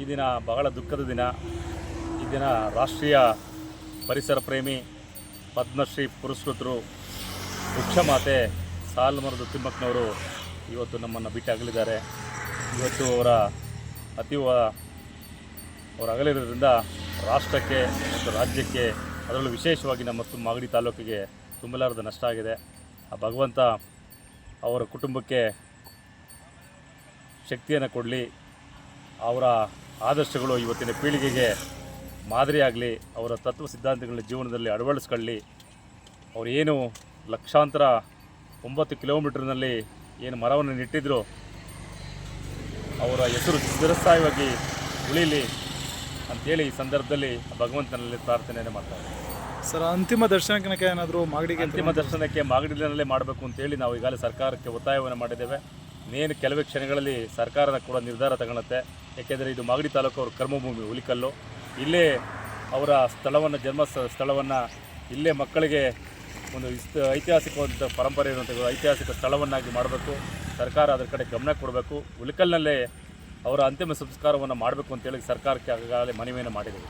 ಈ ದಿನ ಬಹಳ ದುಃಖದ ದಿನ. ಈ ದಿನ ರಾಷ್ಟ್ರೀಯ ಪರಿಸರ ಪ್ರೇಮಿ ಪದ್ಮಶ್ರೀ ಪುರಸ್ಕೃತರು ವೃಕ್ಷಮಾತೆ ಸಾಲ್ಮರದ ತಿಮ್ಮಕ್ಕನವರು ಇವತ್ತು ನಮ್ಮನ್ನು ಬಿಟ್ಟು ಅಗಲಿದ್ದಾರೆ ಇವತ್ತು ಅವರ ಅತೀವ ಅವರ ಅಗಲಿರೋದ್ರಿಂದ ರಾಷ್ಟ್ರಕ್ಕೆ ಮತ್ತು ರಾಜ್ಯಕ್ಕೆ ಅದರಲ್ಲೂ ವಿಶೇಷವಾಗಿ ನಮ್ಮ ಮಾಗಡಿ ತಾಲೂಕಿಗೆ ತುಂಬಲಾರದ ನಷ್ಟ ಆಗಿದೆ. ಆ ಭಗವಂತ ಅವರ ಕುಟುಂಬಕ್ಕೆ ಶಕ್ತಿಯನ್ನು ಕೊಡಲಿ. ಅವರ ಆದರ್ಶಗಳು ಇವತ್ತಿನ ಪೀಳಿಗೆಗೆ ಮಾದರಿಯಾಗಲಿ ಅವರ ತತ್ವ ಸಿದ್ಧಾಂತಗಳನ್ನ ಜೀವನದಲ್ಲಿ ಅಳವಡಿಸ್ಕೊಳ್ಳಿ. ಅವರು ಏನು ಲಕ್ಷಾಂತರ ಒಂಬತ್ತು ಕಿಲೋಮೀಟರ್ನಲ್ಲಿ ಏನು ಮರವನ್ನು ನೆಟ್ಟಿದ್ರು ಅವರ ಹೆಸರು ಚಿರಸ್ಥಾಯಿಯಾಗಿ ಉಳಿಲಿ ಅಂತೇಳಿ ಈ ಸಂದರ್ಭದಲ್ಲಿ ಭಗವಂತನಲ್ಲಿ ಪ್ರಾರ್ಥನೆಯನ್ನು ಮಾಡ್ತಾರೆ. ಸರ್ ಅಂತಿಮ ದರ್ಶನಕ್ಕೆ ಏನಾದರೂ ಮಾಗಡಿಗೆ ಅಂತಿಮ ದರ್ಶನಕ್ಕೆ ಮಾಗಡಿನಲ್ಲೇ ಮಾಡಬೇಕು ಅಂತೇಳಿ ನಾವು ಈಗಾಗಲೇ ಸರ್ಕಾರಕ್ಕೆ ಒತ್ತಾಯವನ್ನು ಮಾಡಿದ್ದೇವೆ. ನೇನು ಕೆಲವೇ ಕ್ಷಣಗಳಲ್ಲಿ ಸರ್ಕಾರದ ಕೂಡ ನಿರ್ಧಾರ ತಗೊಳತ್ತೆ ಯಾಕೆಂದರೆ ಇದು ಮಾಗಡಿ ತಾಲೂಕು ಅವ್ರ ಕರ್ಮಭೂಮಿ ಹುಲಿಕಲ್ಲು. ಇಲ್ಲೇ ಅವರ ಸ್ಥಳವನ್ನು ಜನ್ಮ ಸ್ಥಳವನ್ನು ಇಲ್ಲೇ ಮಕ್ಕಳಿಗೆ ಒಂದು ಇಸ್ ಐತಿಹಾಸಿಕವಾದಂಥ ಪರಂಪರೆ ಇರುವಂಥ ಐತಿಹಾಸಿಕ ಸ್ಥಳವನ್ನಾಗಿ ಮಾಡಬೇಕು. ಸರ್ಕಾರ ಅದರ ಕಡೆ ಗಮನ ಕೊಡಬೇಕು. ಹುಲಿಕಲ್ನಲ್ಲೇ ಅವರ ಅಂತಿಮ ಸಂಸ್ಕಾರವನ್ನು ಮಾಡಬೇಕು ಅಂತೇಳಿ ಸರ್ಕಾರಕ್ಕೆ ಈಗಾಗಲೇ ಮನವಿಯನ್ನು ಮಾಡಿದ್ದೇವೆ.